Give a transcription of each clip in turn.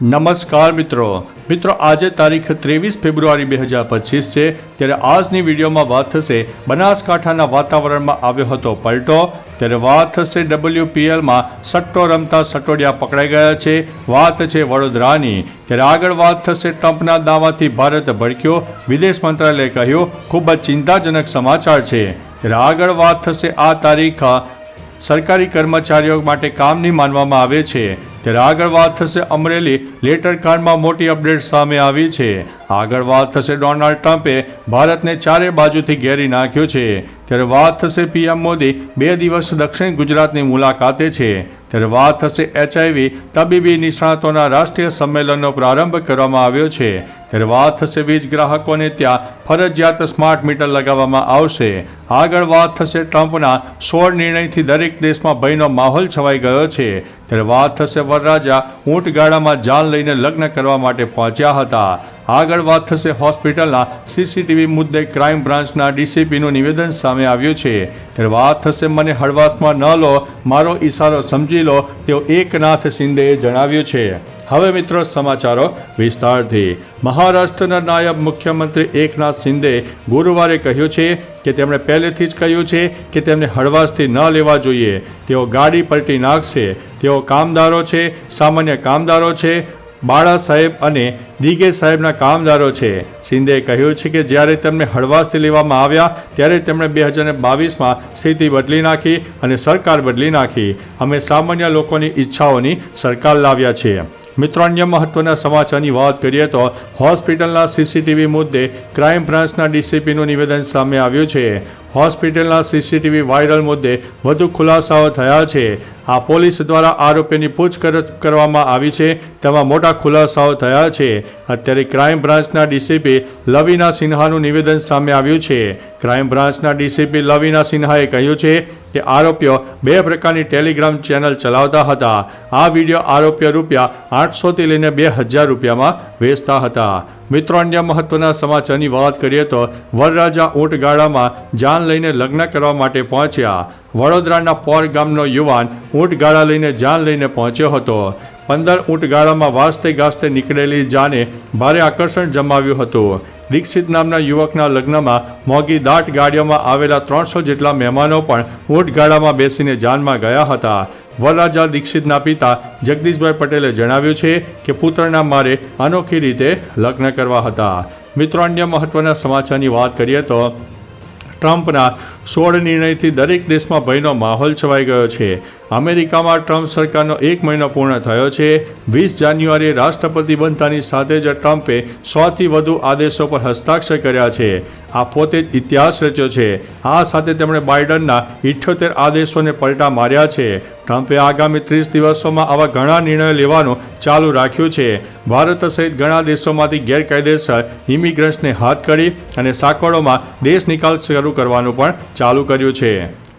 નમસ્કાર મિત્રો. મિત્રો, આજે તારીખ ત્રેવીસ ફેબ્રુઆરી બે હજાર પચીસ છે. ત્યારે આજની વિડીયોમાં વાત થશે બનાસકાંઠાના વાતાવરણમાં આવ્યો હતો પલટો. ત્યારે વાત થશે ડબલ્યુપીએલમાં સટ્ટો રમતા સટોડિયા પકડાઈ ગયા છે. વાત છે વડોદરાની. ત્યારે આગળ વાત થશે ટ્રમ્પના દાવાથી ભારત ભડક્યો. વિદેશ મંત્રાલયે કહ્યું, ખૂબ જ ચિંતાજનક સમાચાર છે. ત્યારે આગળ વાત થશે આ તારીખ. સરકારી કર્મચારીઓ માટે કામની માનવામાં આવે છે. ત્યારે આગળ વાત થશે અમરેલી. લેટર કાર્ડમાં મોટી અપડેટ સામે આવી છે. આગળ વાત થશે ડોનાલ્ડ ટ્રમ્પે ભારતને ચારે બાજુથી ઘેરી નાખ્યો છે. ત્યારે વાત થશે પીએમ મોદી. બે દિવસ દક્ષિણ ગુજરાતની મુલાકાતે છે. ત્યારે વાત થશે એચઆઈવી, તબીબી નિષ્ણાતોના રાષ્ટ્રીય સંમેલનનો પ્રારંભ કરવામાં આવ્યો છે. ત્યારે વાત થશે વીજ ગ્રાહકોને ત્યાં ફરજિયાત સ્માર્ટ મીટર લગાવવામાં આવશે. આગળ વાત થશે ટ્રમ્પના સોળ નિર્ણયથી દરેક દેશમાં ભયનો માહોલ છવાઈ ગયો છે. ત્યારે વાત થશે વરરાજા ઊંટગાડામાં જાન લઈને લગ્ન કરવા માટે પહોંચ્યા હતા. આગળ વાત થશે હોસ્પિટલના સીસીટીવી મુદ્દે ક્રાઇમ બ્રાન્ચના ડીસીપીનું નિવેદન સામે આવ્યું છે. ત્યારે વાત થશે મને હળવાશમાં ન લો, મારો ઈશારો સમજી લો, તેઓ એકનાથ શિંદેએ જણાવ્યું છે. હવે મિત્રો સમાચારો વિસ્તારથી. મહારાષ્ટ્રના નાયબ મુખ્યમંત્રી એકનાથ શિંદે ગુરુવારે કહ્યું છે કે તેમણે પહેલેથી જ કહ્યું છે કે તેમને હળવાશથી ન લેવા જોઈએ. તેઓ ગાડી પલટી નાખશે. તેઓ કામદારો છે, સામાન્ય કામદારો છે બાળા સાહેબ અને દિગે સાહેબના કામદારો છે. સિંધે કહ્યું છે કે જ્યારે તેમને હળવાશથી લેવામાં આવ્યા, ત્યારે તેમણે બે હજાર બાવીસમાં સ્થિતિ બદલી નાખી અને સરકાર બદલી નાખી. અમે સામાન્ય લોકોની ઈચ્છાઓની સરકાર લાવ્યા છીએ મિત્રો અન્ય મહત્વના સમાચારની વાત કરીએ તો હોસ્પિટલના સીસીટીવી મુદ્દે ક્રાઇમ બ્રાન્ચના ડીસીપીનું નિવેદન સામે આવ્યું છે. હોસ્પિટલના સીસીટીવી વાયરલ મુદ્દે વધુ ખુલાસાઓ થયા છે. આ પોલીસ દ્વારા આરોપીની પૂછપરછ કરવામાં આવી છે. તેમાં મોટા ખુલાસાઓ થયા છે. અત્યારે ક્રાઇમ બ્રાન્ચના ડીસીપી લવિના સિન્હાનું નિવેદન સામે આવ્યું છે. ક્રાઇમ બ્રાન્ચના ડીસીપી લવિના સિન્હાએ કહ્યું છે કે આરોપીઓ બે પ્રકારની ટેલિગ્રામ ચેનલ ચલાવતા હતા. આ વીડિયો આરોપીઓ રૂપિયા આઠસોથી લઈને બે હજાર રૂપિયામાં વેચતા હતા. મિત્રો, અન્ય મહત્વના સમાચારની વાત કરીએ તો વરરાજા ઊંટગાળામાં જાન લઈને લગ્ન કરવા માટે પહોંચ્યા. વડોદરાના પોર ગામનો યુવાન ઊંટગાળા લઈને જાન લઈને પહોંચ્યો હતો. પંદર ઊંટગાળામાં વાસતે ગાજતે નીકળેલી જાને ભારે આકર્ષણ જમાવ્યું હતું. દીક્ષિત નામના યુવકના લગ્નમાં મોંઘી દાટ ગાડીઓમાં આવેલા ત્રણસો જેટલા મહેમાનો પણ ઊંટગાળામાં બેસીને જાનમાં ગયા હતા. વરરાજા દીક્ષિતના પિતા જગદીશભાઈ પટેલે જણાવ્યું છે કે પુત્રના મારે અનોખી રીતે લગ્ન કરવા હતા. મિત્રો, અન્ય મહત્વના સમાચારની વાત કરીએ તો ટ્રમ્પના સોળ નિર્ણયથી દરેક દેશમાં ભયનો માહોલ છવાઈ ગયો છે. અમેરિકામાં ટ્રમ્પ સરકારનો એક મહિનો પૂર્ણ થયો છે. વીસ જાન્યુઆરીએ રાષ્ટ્રપતિ બનતાની સાથે જ ટ્રમ્પે સોથી વધુ આદેશો પર હસ્તાક્ષર કર્યા છે. આ પોતે જ ઇતિહાસ રચ્યો છે. આ સાથે તેમણે બાઇડનના ઇઠ્યોતેર આદેશોને પલટા માર્યા છે. ટ્રમ્પે આગામી ત્રીસ દિવસોમાં આવા ઘણા નિર્ણયો લેવાનું ચાલુ રાખ્યું છે. ભારત સહિત ઘણા દેશોમાંથી ગેરકાયદેસર ઇમિગ્રન્ટ્સને હાથ કરી અને સાંકળોમાં દેશ નિકાલ શરૂ કરવાનું પણ ચાલુ કર્યું છે.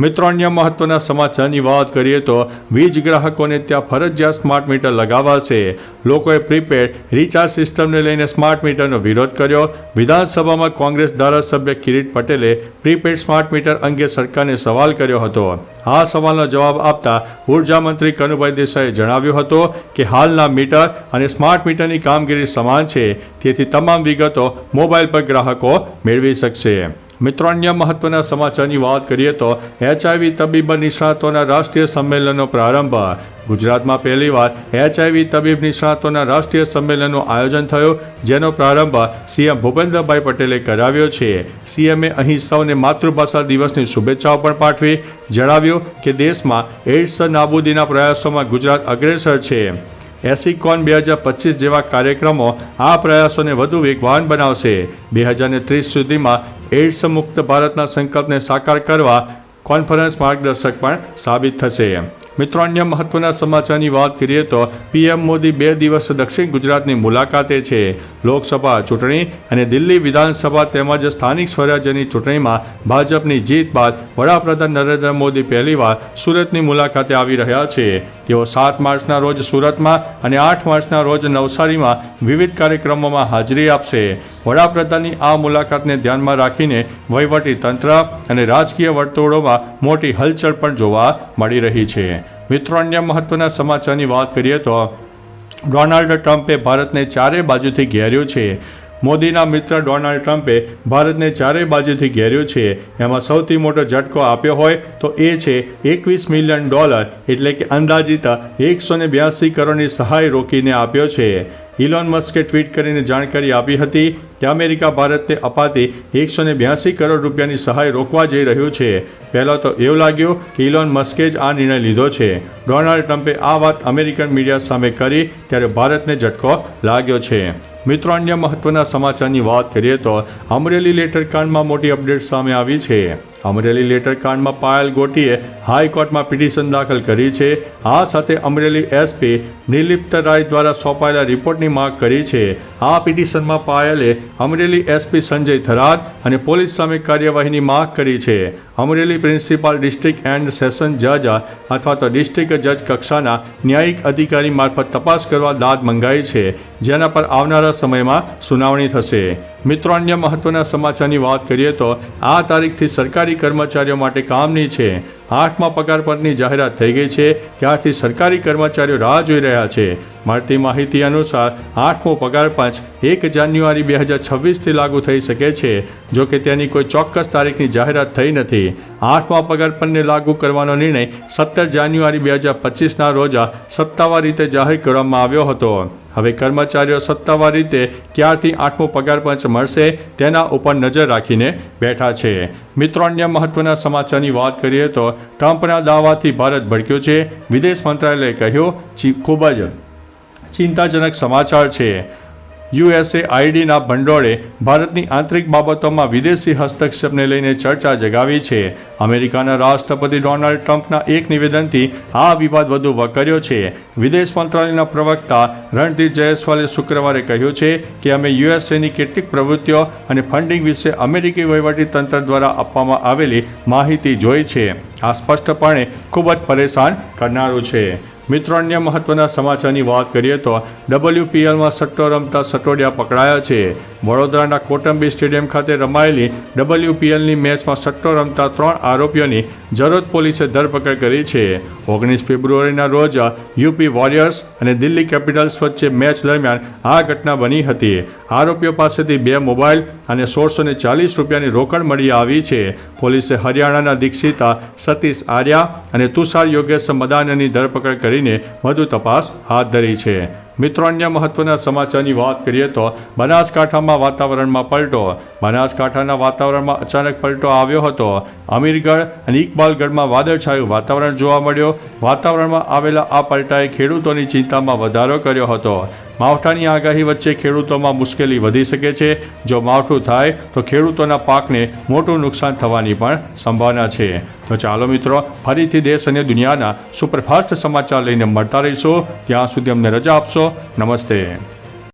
મિત્રો અન્ય મહત્વના સમાચારની વાત કરીએ તો વીજ ગ્રાહકોને ત્યાં ફરજિયાત સ્માર્ટ મીટર લગાવાશે. લોકોએ પ્રીપેડ રિચાર્જ સિસ્ટમને લઈને સ્માર્ટ મીટરનો વિરોધ કર્યો. વિધાનસભામાં કોંગ્રેસ ધારાસભ્ય કિરીટ પટેલે પ્રીપેડ સ્માર્ટ મીટર અંગે સરકારને સવાલ કર્યો હતો. આ સવાલનો જવાબ આપતા ઊર્જા મંત્રી કનુભાઈ દેસાઈએ જણાવ્યું હતું કે હાલના મીટર અને સ્માર્ટ મીટરની કામગીરી સમાન છે. તેથી તમામ વિગતો મોબાઈલ પર ગ્રાહકો મેળવી શકશે. મિત્રો, અન્ય મહત્વના સમાચારની વાત કરીએ તો એચઆઈવી તબીબ નિષ્ણાતોના રાષ્ટ્રીય સંમેલનનો પ્રારંભ. ગુજરાતમાં પહેલીવાર એચઆઈવી તબીબ નિષ્ણાતોના રાષ્ટ્રીય સંમેલનનું આયોજન થયું, જેનો પ્રારંભ સીએમ ભૂપેન્દ્રભાઈ પટેલે કરાવ્યો છે. સીએમએ અહીં સૌને માતૃભાષા દિવસની શુભેચ્છાઓ પણ પાઠવી, જણાવ્યું કે દેશમાં એઇડ્સ નાબૂદીના પ્રયાસોમાં ગુજરાત અગ્રેસર છે. એસિકોન બે હજાર પચીસ જેવા કાર્યક્રમો આ પ્રયાસોને વધુ વેગવાન બનાવશે. બે હજાર ત્રીસ સુધીમાં એઇડ્સ મુક્ત ભારતના સંકલ્પને સાકાર કરવા કોન્ફરન્સ માર્ગદર્શક પણ સાબિત થશે. મિત્રો, અન્ય મહત્વના સમાચારની વાત કરીએ તો પીએમ મોદી બે દિવસ દક્ષિણ ગુજરાતની મુલાકાતે છે. લોકસભા ચૂંટણી અને દિલ્હી વિધાનસભા તેમજ સ્થાનિક સ્વરાજ્યની ચૂંટણીમાં ભાજપની જીત બાદ વડાપ્રધાન નરેન્દ્ર મોદી પહેલીવાર સુરતની મુલાકાતે આવી રહ્યા છે. તેઓ સાત માર્ચના રોજ સુરતમાં અને આઠ માર્ચના રોજ નવસારીમાં વિવિધ કાર્યક્રમોમાં હાજરી આપશે. વડાપ્રધાનની આ મુલાકાતને ધ્યાનમાં રાખીને વહીવટી તંત્ર અને રાજકીય વર્તુળોમાં મોટી હલચલ પણ જોવા મળી રહી છે. મિત્રો, અન્ય મહત્વના સમાચારની વાત કરીએ તો ડોનાલ્ડ ટ્રમ્પે ભારતને ચારે બાજુથી ઘેર્યો છે. મોદીના મિત્ર ડોનાલ્ડ ટ્રમ્પે ભારતને ચારે બાજુથી ઘેર્યું છે. એમાં સૌથી મોટો ઝટકો આપ્યો હોય તો એ છે એકવીસ મિલિયન ડોલર, એટલે કે અંદાજિત એકસો ને બ્યાસી કરોડની સહાય રોકીને આપ્યો છે. ઇલોન મસ્કે ટ્વીટ કરીને જાણકારી આપી હતી કે અમેરિકા ભારતને અપાતી એકસો ને બ્યાસી કરોડ રૂપિયાની સહાય રોકવા જઈ રહ્યું છે. પહેલાં તો એવું લાગ્યું કે ઇલોન મસ્કે જ આ નિર્ણય લીધો છે. ડોનાલ્ડ ટ્રમ્પે આ વાત અમેરિકન મીડિયા સામે કરી, ત્યારે ભારતને ઝટકો લાગ્યો છે. મિત્રો અન્ય મહત્વના સમાચારની વાત કરીએ તો અમરેલી લેટરકાંડમાં મોટી અપડેટ સામે આવી છે. અમરેલી લેટર કાંડમાં પાયલ ગોટીએ હાઈકોર્ટમાં પિટિશન દાખલ કરી છે. આ સાથે અમરેલી એસપી નિર્લિપ્ત રાય દ્વારા સોંપાયેલા રિપોર્ટની માંગ કરી છે. આ પિટિશનમાં પાયલે અમરેલી એસપી સંજય થરાદ અને પોલીસ સામે કાર્યવાહીની માંગ કરી છે. Amreli principal district and session જજ અથવા તો ડિસ્ટ્રિક્ટ જજ કક્ષાના ન્યાયિક અધિકારી મારફત તપાસ કરવા દાદ મંગાઈ છે. જેના પર આવનારા સમયમાં સુનાવણી થશે. મિત્રો, અન્ય મહત્વના સમાચારની વાત કરીએ તો આ તારીખથી સરકારી કર્મચારીઓ માટે કામની છે. આઠમા પગાર પરની જાહેરાત થઈ ગઈ છે. ત્યારથી સરકારી કર્મચારીઓ રાહ જોઈ રહ્યા છે. મળતી માહિતી અનુસાર, આઠમો પગાર પંચ એક જાન્યુઆરી બે હજાર છવ્વીસથી લાગુ થઈ શકે છે, જો કે તેની કોઈ ચોક્કસ તારીખની જાહેરાત થઈ નથી. આઠમા પગાર પંચને લાગુ કરવાનો નિર્ણય સત્તર જાન્યુઆરી બે હજાર પચીસના રોજ સત્તાવાર રીતે જાહેર કરવામાં આવ્યો હતો. હવે કર્મચારીઓ સત્તાવાર રીતે ક્યારથી આઠમો પગાર પંચ મળશે તેના ઉપર નજર રાખીને બેઠા છે. મિત્રો, અન્ય મહત્વના સમાચારની વાત કરીએ તો ટ્રમ્પના દાવાથી ભારત ભડક્યો છે. વિદેશ મંત્રાલયે કહ્યું ખૂબ જ ચિંતાજનક સમાચાર છે. યુએસએ આઈડીના ભંડોળે ભારતની આંતરિક બાબતોમાં વિદેશી હસ્તક્ષેપને લઈને ચર્ચા જગાવી છે. અમેરિકાના રાષ્ટ્રપતિ ડોનાલ્ડ ટ્રમ્પના એક નિવેદનથી આ વિવાદ વધુ વકર્યો છે. વિદેશ મંત્રાલયના પ્રવક્તા રણદીપ જયસ્વાલે શુક્રવારે કહ્યું છે કે અમે યુએસએની કેટલીક પ્રવૃત્તિઓ અને ફંડિંગ વિશે અમેરિકી વહીવટીતંત્ર દ્વારા આપવામાં આવેલી માહિતી જોઈ છે. આ સ્પષ્ટપણે ખૂબ જ પરેશાન કરનારું છે. મિત્રો અન્ય મહત્વના સમાચારની વાત કરીએ તો ડબલ્યુપીએલમાં સટ્ટો રમતા સટોડિયા પકડાયા છે. વડોદરાના કોટંબી સ્ટેડિયમ ખાતે રમાયેલી ડબલ્યુપીએલની મેચમાં સટ્ટો રમતા ત્રણ આરોપીઓની જરોદ પોલીસે ધરપકડ કરી છે. ઓગણીસ ફેબ્રુઆરીના રોજ યુપી વોરિયર્સ અને દિલ્હી કેપિટલ્સ વચ્ચે મેચ દરમિયાન આ ઘટના બની હતી. આરોપીઓ પાસેથી બે મોબાઈલ અને સોળસો ને ચાલીસ રૂપિયાની રોકડ મળી આવી છે. પોલીસે હરિયાણાના દીક્ષિતા, સતીશ આર્યા અને તુષાર યોગેશ મદાનની ધરપકડ કરીને વધુ તપાસ હાથ ધરી છે. મિત્રો અન્ય મહત્વના સમાચારની વાત કરીએ તો બનાસકાંઠામાં વાતાવરણમાં પલટો. બનાસકાંઠાના વાતાવરણમાં અચાનક પલટો આવ્યો હતો. અમીરગઢ અને ઇકબાલગઢમાં વાદળછાયું વાતાવરણ જોવા મળ્યો. વાતાવરણમાં આવેલા આ પલટાએ ખેડૂતોની ચિંતામાં વધારો કર્યો હતો. માવઠાની આગાહી વચ્ચે ખેડૂતોમાં મુશ્કેલી વધી શકે છે. જો માવઠું થાય તો ખેડૂતોના પાકને મોટું નુકસાન થવાની પણ સંભાવના છે. તો ચાલો મિત્રો, ફરીથી દેશ અને દુનિયાના સુપરફાસ્ટ સમાચાર લઈને મળતા રહીશું. ત્યાં સુધી અમને રજા આપશો. નમસ્તે.